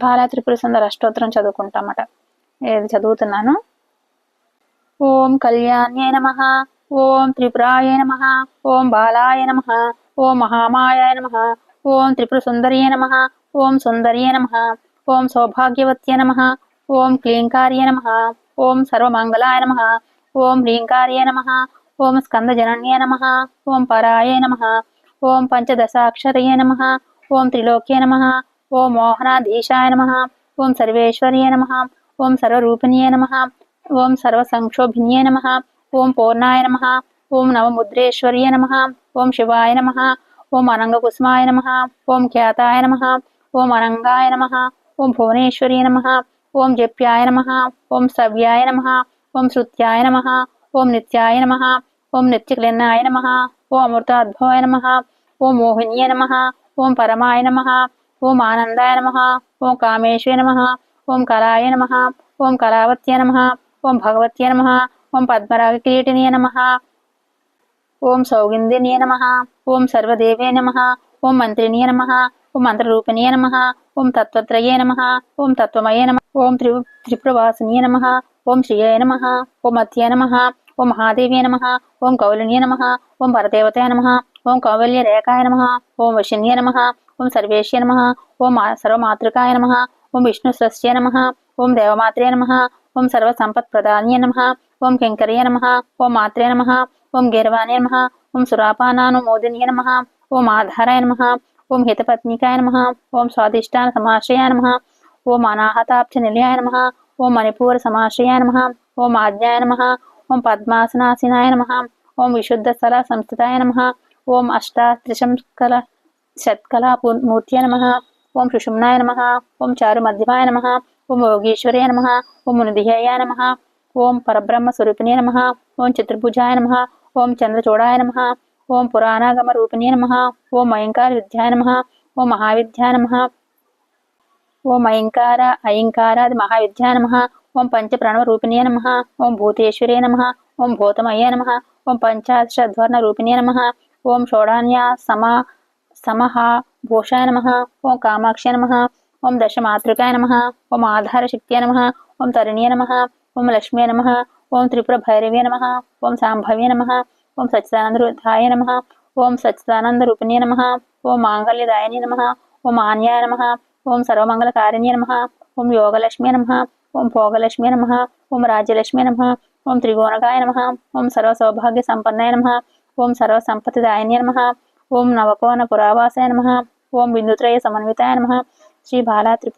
బాల త్రిపుర సుందర అష్టోత్తరం చదువుకుంటామట ఏది చదువుతున్నాను ఓం కళ్యాణ్యై నమ ఓం త్రిపురాయ నమ ఓం బాలాయ నమ ఓం మహామాయాయ నమ ఓం త్రిపుర సుందర్యే నమ ఓం సుందర్యే నమ ఓం సౌభాగ్యవత్యే నమ ఓం క్లీంకార్య నమ ఓం సర్వమంగళాయ నమ ఓం హ్రీంకార్యే నమ ఓం స్కందజనన్యే నమ ఓం పరాయ నమ ఓం పంచదశాక్షరయే నమ ఓం త్రిలోక్యే నమ ఓం మోహనాధీశాయ నమ ఓం సర్వేశ్వర్య నమ ఓం సర్వరూపిణ్యే నమ ఓం సర్వసంక్షోభిన్యే నమ ఓం పూర్ణాయ నమ ఓం నవముద్రేశ్వర్య నమ ఓం శివాయ నమ ఓం అనంగకుసుమాయ నమ ఓం ఖ్యాతాయ నమ ఓం అనంగాయ నమ ఓం భువనేశ్వర్య నమ ఓం జప్యాయ నమ ఓం సవ్యాయ నమ ఓం శృత్యాయ నమ ఓం నిత్యాయ నమ ఓం నిత్యక్లిన్నాయ నమ ఓం అమృతాద్భవాయ నమ ఓం మోహిన్య నమ ఓం పరమాయ నమ ఓం ఆనందాయ నమ ఓం కామేశ్వర నమ ఓం కళాయ నమ ఓం కళావత్య నమ ఓం భగవత్య నమ ఓం పద్మరాగ పద్మరాగకిరీటినయ నమ ఓం సౌగిందిన్య నమ ఓం సర్వదేవే నమ ఓం మంత్రిణ్య నమ ఓం మంత్రరూపిణ్య నమ ఓం తత్వత్రయే నమ ఓం తత్వమయ నమ ఓం త్రి త్రిపురవాసిన్య నమ ఓం శ్రీయ నమ ఓం మత్య నమ ఓం మహాదేవ్య నమ ఓం కౌలిన్య నమ ఓం పరదేవతాయ నమ ఓం కౌవల్య రేఖాయ నమ ఓం వశిన్య నమ ఓం సర్వేశ్య నమ ఓం సర్వమాతృకాయ నమ ఓం విష్ణు విష్ణుస్రస్య నమ ఓం దేవమాత్రే నమ ఓం సర్వసంపత్ప్రదాన్య నమ ఓం కింకర్య నమ ఓం మాత్రే నమ ఓం గీర్వాణ్య నమ ఓం సురాపానాను మోదిన్య నమ ఓం ఆధారాయ నమ ఓం హితపత్నికాయ నమ ఓం స్వాదిష్టాన సమాశ్రయ నమ ఓం అనాహతాబ్జ నిలయాయ నమ ఓం మణిపూర సమాశ్రయ నమ ఓం ఆజ్ఞాయ నమ ఓం పద్మాసనాసినాయ నమ ఓం విశుద్ధ స్థల సంస్థితాయ నమ ఓం అష్టాత్రిశంకల షత్కళా మూర్త్య నమ ఓం సుషుమ్నాయ నమ ఓం చారు మధ్యమాయ నమ ఓం యోగీశ్వర్య నమ ఓం మునిధియాయ నమ ఓం పరబ్రహ్మ స్వరూపిణే నమ ఓం చతుర్భుజాయ నమ ఓం చంద్రచూడాయ నమ ఓం పురాణాగమ రూపిణే నమ ఓం అయంకార విద్యాయ నమ ఓం మహావిద్యాయ నమ ఓం అయంకార అయంకారాది మహావిద్యాయ నమ ఓం పంచ ప్రణవ రూపిణే నమ ఓం భూతేశ్వరే నమ ఓం భూతమయ నమ ఓం పంచాశద్వర్ణ రూపిణే నమ ఓం షోడాన్య సమా సమహ భూషాయ నమ ఓం కామాక్షయ నమ ఓం దశమాతృకాయ నమ ఓం ఆధారశక్తియ నమ ఓం తరుణ్య నమ ఓం లక్ష్మీ నమ ఓం త్రిపుర భైరవే నమ ఓం సాంభవ్య నమ ఓం సచ్చిదానందరుద్ధాయ నమ ఓం సచ్చిదానంద రూపిణ్య నమ ఓం మాంగళ్యదాయని నమ ఓం ఆన్యాయ నమ ఓం సర్వమంగళకారిణ్య నమ ఓం భోగలక్ష్మీ నమ ఓం రాజ్యలక్ష్మీ నమ ఓం త్రికోణకాయ నమ ఓం సర్వసౌభాగ్య సంపన్నాయ నమ ఓం సర్వసంపత్తిదాయన్య నమ ఓం నవకోన పురావాసాయ నమ ఓం బిందుత్రయ సమన్వితాయ నమ శ్రీ బాలా త్రిపుర